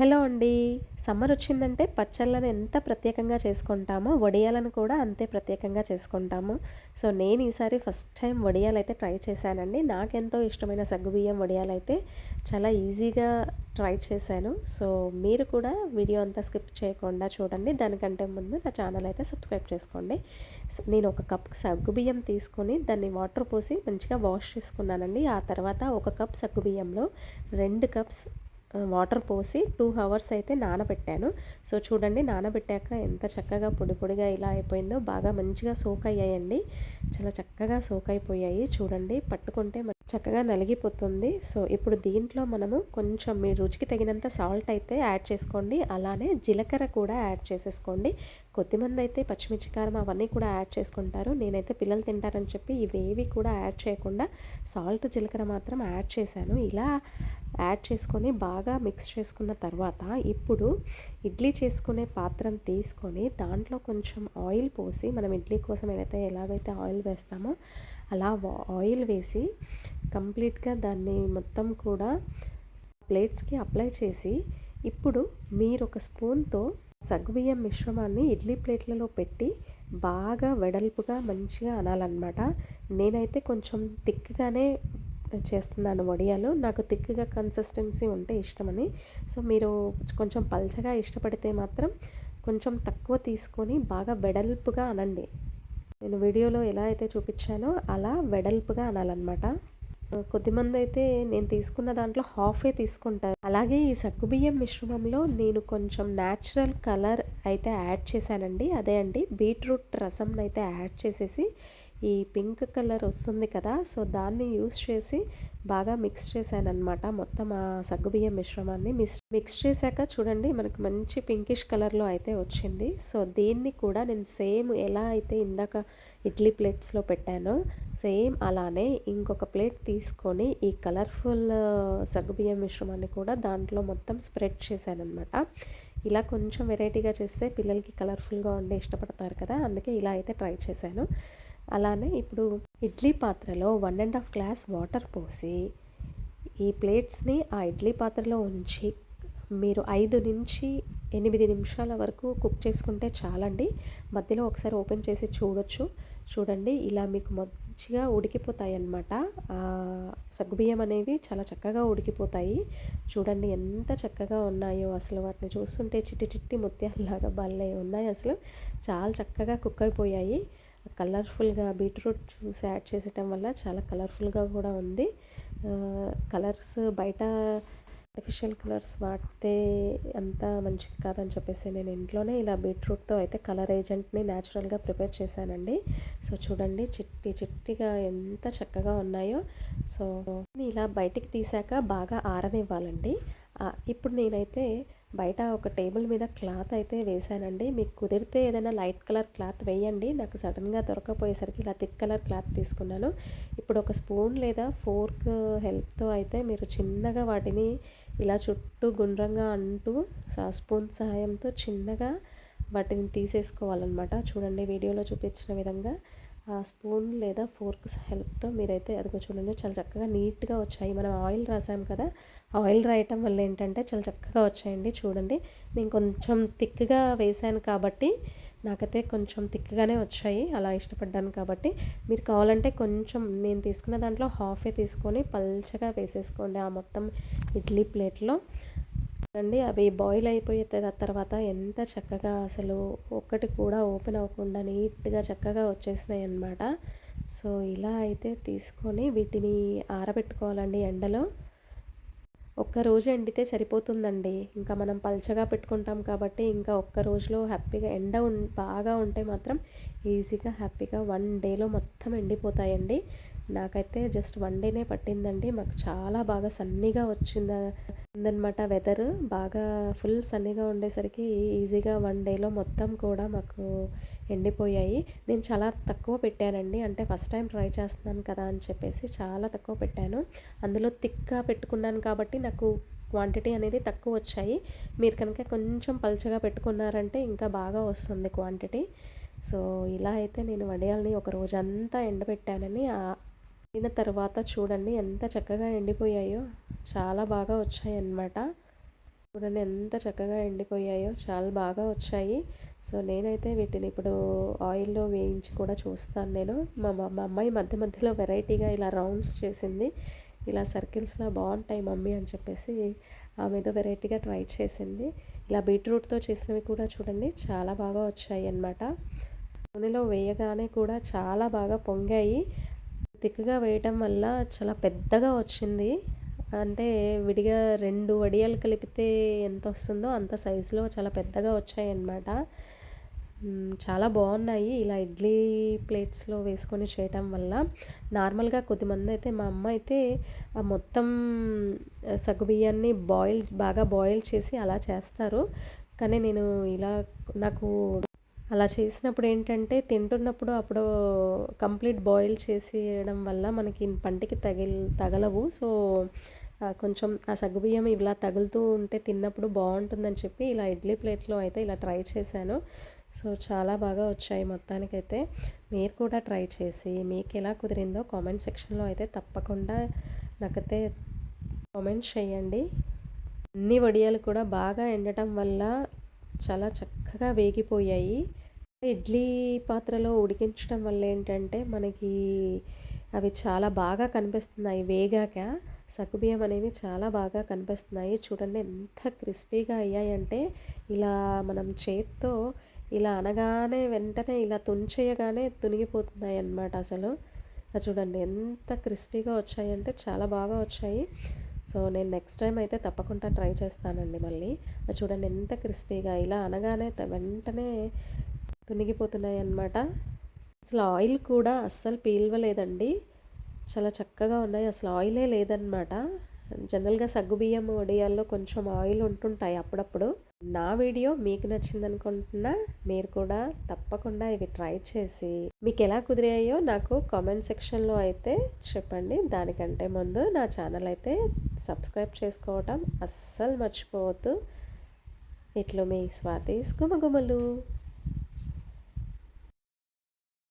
Hello అండి. Summer వచ్చిందంటే పచ్చళ్ళను ఎంత ప్రత్యేకంగా చేసుకుంటామో వడియాలను కూడా అంతే ప్రత్యేకంగా చేసుకుంటాము. సో నేను ఈసారి ఫస్ట్ టైం వడియాలు అయితే ట్రై చేశానండి. నాకెంతో ఇష్టమైన సగ్గుబియ్యం వడియాలు అయితే చాలా ఈజీగా ట్రై చేశాను. సో మీరు కూడా వీడియో అంతా స్కిప్ చేయకుండా చూడండి. దానికంటే ముందు నా ఛానల్ అయితే సబ్స్క్రైబ్ చేసుకోండి. నేను ఒక కప్ సగ్గుబియ్యం తీసుకొని దాన్ని వాటర్ పోసి మంచిగా వాష్ చేసుకున్నానండి. ఆ తర్వాత ఒక కప్ సగ్గుబియ్యంలో రెండు కప్స్ వాటర్ పోసి టూ అవర్స్ అయితే నానబెట్టాను. సో చూడండి నానబెట్టాక ఎంత చక్కగా పొడి పొడిగా ఇలా అయిపోయిందో బాగా మంచిగా సోక్ అయ్యాయండి చాలా చక్కగా సోక్ అయిపోయాయి చూడండి పట్టుకుంటే చక్కగా నలిగిపోతుంది. సో ఇప్పుడు దీంట్లో మనము కొంచెం మీ రుచికి తగినంత సాల్ట్ అయితే యాడ్ చేసుకోండి. అలానే జీలకర్ర కూడా యాడ్ చేసేసుకోండి. కొద్దిమంది అయితే పచ్చిమిర్చి కారం అవన్నీ కూడా యాడ్ చేసుకుంటారు. నేనైతే పిల్లలు తింటారని చెప్పి ఇవేవి కూడా యాడ్ చేయకుండా సాల్ట్ జీలకర్ర మాత్రం యాడ్ చేశాను. ఇలా యాడ్ చేసుకొని బాగా మిక్స్ చేసుకున్న తర్వాత ఇప్పుడు ఇడ్లీ చేసుకునే పాత్రను తీసుకొని దాంట్లో కొంచెం ఆయిల్ పోసి మనం ఇడ్లీ కోసం ఏదైతే ఎలాగైతే ఆయిల్ వేస్తామో అలా ఆయిల్ వేసి కంప్లీట్గా దాన్ని మొత్తం కూడా ప్లేట్స్కి అప్లై చేసి ఇప్పుడు మీరు ఒక స్పూన్తో సగ్గుబియ్యం మిశ్రమాన్ని ఇడ్లీ ప్లేట్లలో పెట్టి బాగా వెడల్పుగా మంచిగా అనాలన్నమాట. నేనైతే కొంచెం థిక్గానే చేస్తున్నాను వడియాలు. నాకు థిక్గా కన్సిస్టెన్సీ ఉంటే ఇష్టమని. సో మీరు కొంచెం పల్చగా ఇష్టపడితే మాత్రం కొంచెం తక్కువ తీసుకొని బాగా వెడల్పుగా అనండి. నేను వీడియోలో ఎలా అయితే చూపించానో అలా వెడల్పుగా అనాలన్నమాట. కొద్దిమంది అయితే నేను తీసుకున్న దాంట్లో హాఫే తీసుకుంటారు. అలాగే ఈ సగ్గుబియ్యం మిశ్రమంలో నేను కొంచెం న్యాచురల్ కలర్ అయితే యాడ్ చేశానండి. అదే అండి బీట్రూట్ రసం అయితే యాడ్ చేసేసి ఈ పింక్ కలర్ వస్తుంది కదా సో దాన్ని యూస్ చేసి బాగా మిక్స్ చేశానమాట మొత్తం ఆ సగ్గుబియ్యం మిశ్రమాన్ని మిక్స్ మిక్స్ చేశాక చూడండి మనకు మంచి పింకిష్ కలర్లో అయితే వచ్చింది. సో దీన్ని కూడా నేను సేమ్ ఎలా అయితే ఇందాక ఇడ్లీ ప్లేట్స్లో పెట్టానో సేమ్ అలానే ఇంకొక ప్లేట్ తీసుకొని ఈ కలర్ఫుల్ సగ్గుబియ్యం మిశ్రమాన్ని కూడా దాంట్లో మొత్తం స్ప్రెడ్ చేశానమాట ఇలా కొంచెం వెరైటీగా చేస్తే పిల్లలకి కలర్ఫుల్గా ఉండే ఇష్టపడతారు కదా అందుకే ఇలా అయితే ట్రై చేశాను. అలానే ఇప్పుడు ఇడ్లీ పాత్రలో one and half glass water పోసి ఈ ప్లేట్స్ని ఆ ఇడ్లీ పాత్రలో ఉంచి మీరు ఐదు నుంచి ఎనిమిది నిమిషాల వరకు కుక్ చేసుకుంటే చాలండి. మధ్యలో ఒకసారి ఓపెన్ చేసి చూడొచ్చు. చూడండి ఇలా మీకు మంచిగా ఉడికిపోతాయి అన్నమాట సగ్గుబియ్యం అనేవి చాలా చక్కగా ఉడికిపోతాయి. చూడండి ఎంత చక్కగా ఉన్నాయో అసలు వాటిని చూస్తుంటే చిట్టి చిట్టి ముత్యాలలాగా భలే ఉన్నాయి అసలు. చాలా చక్కగా కుక్ అయిపోయాయి. కలర్ఫుల్గా బీట్రూట్ జ్యూస్ యాడ్ చేసేయటం వల్ల చాలా కలర్ఫుల్గా కూడా ఉంది. కలర్స్ బయట ఆర్టిఫిషియల్ కలర్స్ వాడితే అంత మంచిది కాదని చెప్పేసి నేను ఇంట్లోనే ఇలా బీట్రూట్తో అయితే కలర్ ఏజెంట్ని న్యాచురల్గా ప్రిపేర్ చేశానండి. సో చూడండి చిట్టి చిట్టిగా ఎంత చక్కగా ఉన్నాయో. సో ఇలా బయటికి తీసాక బాగా ఆరనివ్వాలండి. ఇప్పుడు నేనైతే బయట ఒక టేబుల్ మీద క్లాత్ అయితే వేసానండి మీకు కుదిరితే ఏదైనా లైట్ కలర్ క్లాత్ వేయండి. నాకు సడన్గా దొరకపోయేసరికి ఇలా థిక్ కలర్ క్లాత్ తీసుకున్నాను. ఇప్పుడు ఒక స్పూన్ లేదా ఫోర్క్ హెల్ప్తో అయితే మీరు చిన్నగా వాటిని ఇలా చుట్టూ గుండ్రంగా అంటూ స్పూన్ సహాయంతో చిన్నగా వాటిని తీసేసుకోవాలన్నమాట. చూడండి వీడియోలో చూపించిన విధంగా. స్పూన్ లేదా ఫోర్క్స్ హెల్ప్తో మీరైతే అదిగో చూడండి చాలా చక్కగా నీట్గా వచ్చాయి. మనం ఆయిల్ రాసాం కదా ఆయిల్ రాయటం వల్ల ఏంటంటే చాలా చక్కగా వచ్చాయండి చూడండి. నేను కొంచెం థిక్గా వేసాను కాబట్టి నాకైతే కొంచెం థిక్గానే వచ్చాయి అలా ఇష్టపడ్డాను కాబట్టి. మీరు కావాలంటే కొంచెం నేను తీసుకున్న దాంట్లో హాఫే తీసుకొని పల్చగా వేసేసుకోండి ఆ మొత్తం ఇడ్లీ ప్లేట్లో. అండి. అవి బాయిల్ అయిపోయే తర్వాత ఎంత చక్కగా అసలు ఒక్కటి కూడా ఓపెన్ అవ్వకుండా నీట్గా చక్కగా వచ్చేసినాయి అన్నమాట. సో ఇలా అయితే తీసుకొని వీటిని ఆరబెట్టుకోవాలండి ఎండలో. ఒక్క రోజు ఎండితే సరిపోతుందండి. ఇంకా మనం పల్చగా పెట్టుకుంటాం కాబట్టి ఇంకా ఒక్క రోజులో హ్యాపీగా ఎండ బాగా ఉంటే మాత్రం ఈజీగా హ్యాపీగా వన్ డేలో మొత్తం ఎండిపోతాయండి. నాకైతే జస్ట్ వన్ డేనే పట్టిందండి. మాకు చాలా బాగా సన్నీగా వచ్చింది ఉందన్నమాట వెదర్ బాగా ఫుల్ సన్నీగా ఉండేసరికి ఈజీగా వన్ డేలో మొత్తం కూడా మాకు ఎండిపోయాయి. నేను చాలా తక్కువ పెట్టానండి. అంటే ఫస్ట్ టైం ట్రై చేస్తున్నాను కదా అని చెప్పేసి చాలా తక్కువ పెట్టాను. అందులో థిక్గా పెట్టుకున్నాను కాబట్టి నాకు క్వాంటిటీ అనేది తక్కువ వచ్చాయి. మీరు కనుక కొంచెం పల్చగా పెట్టుకున్నారంటే ఇంకా బాగా వస్తుంది క్వాంటిటీ సో ఇలా అయితే నేను వడియాల్ని ఒక రోజంతా ఎండబెట్టానని అయిన తర్వాత చూడండి ఎంత చక్కగా ఎండిపోయాయో. చాలా బాగా వచ్చాయి అన్నమాట చూడండి ఎంత చక్కగా ఎండిపోయాయో. చాలా బాగా వచ్చాయి. సో నేనైతే వీటిని ఇప్పుడు ఆయిల్లో వేయించి కూడా చూస్తాను నేను. మా మా అమ్మాయి మధ్య మధ్యలో వెరైటీగా ఇలా రౌండ్స్ చేసింది. ఇలా సర్కిల్స్లో బాగుంటాయి మమ్మీ అని చెప్పేసి ఆమె ఏదో వెరైటీగా ట్రై చేసింది. ఇలా బీట్రూట్తో చేసినవి కూడా చూడండి చాలా బాగా వచ్చాయి అన్నమాట నూనెలో వేయగానే కూడా చాలా బాగా పొంగాయి. తిక్కగా వేయటం వల్ల చాలా పెద్దగా వచ్చింది. అంటే విడిగా రెండు వడియాలు కలిపితే ఎంత వస్తుందో అంత సైజులో చాలా పెద్దగా వచ్చాయి అన్నమాట చాలా బాగున్నాయి ఇలా ఇడ్లీ ప్లేట్స్లో వేసుకొని చేయటం వల్ల. నార్మల్గా కొద్దిమంది అయితే మా అమ్మ అయితే మొత్తం సగ్గుబియ్యాన్ని బాయిల్ బాగా బాయిల్ చేసి అలా చేస్తారు. కానీ నేను ఇలా నాకు అలా చేసినప్పుడు ఏంటంటే తింటున్నప్పుడు అప్పుడు కంప్లీట్ బాయిల్ చేసేయడం వల్ల మనకి పంటికి తగిల్ తగలవు. సో కొంచెం ఆ సగ్గుబియ్యం ఇలా తగులుతూ ఉంటే తిన్నప్పుడు బాగుంటుందని చెప్పి ఇలా ఇడ్లీ ప్లేట్లో అయితే ఇలా ట్రై చేశాను. సో చాలా బాగా వచ్చాయి మొత్తానికైతే. మీరు కూడా ట్రై చేసి మీకు ఎలా కుదిరిందో కామెంట్ సెక్షన్లో అయితే తప్పకుండా నాకైతే కామెంట్ చేయండి. అన్ని వడియాలు కూడా బాగా ఎండటం వల్ల చాలా చక్కగా వేగిపోయాయి. ఇడ్లీ పాత్రలో ఉడికించడం వల్ల ఏంటంటే మనకి అవి చాలా బాగా కనిపిస్తున్నాయి వేగాక. సగ్గుబియ్యం అనేవి చాలా బాగా కనిపిస్తున్నాయి. చూడండి ఎంత క్రిస్పీగా అయ్యాయంటే ఇలా మనం చేత్తో ఇలా అనగానే వెంటనే ఇలా తుంచేయగానే తునిగిపోతున్నాయి అన్నమాట అసలు. చూడండి ఎంత క్రిస్పీగా వచ్చాయంటే చాలా బాగా వచ్చాయి. సో నేను నెక్స్ట్ టైం అయితే తప్పకుండా ట్రై చేస్తానండి మళ్ళీ. చూడండి ఎంత క్రిస్పీగా ఇలా అనగానే వెంటనే తునిగిపోతున్నాయి అన్నమాట అసలు ఆయిల్ కూడా అస్సలు పీల్వలేదండి. చాలా చక్కగా ఉన్నాయి. అసలు ఆయిలే లేదనమాట జనరల్గా సగ్గుబియ్యం వడియాల్లో కొంచెం ఆయిల్ ఉంటుంటాయి అప్పుడప్పుడు. నా వీడియో మీకు నచ్చింది అనుకుంటున్నా మీరు కూడా తప్పకుండా ఇవి ట్రై చేసి మీకు ఎలా కుదిరాయో నాకు కామెంట్ సెక్షన్లో అయితే చెప్పండి. దానికంటే ముందు నా ఛానల్ అయితే సబ్స్క్రైబ్ చేసుకోవటం అస్సలు మర్చిపోవద్దు. ఇట్లు మీ స్వాతి. గుమగుమలు.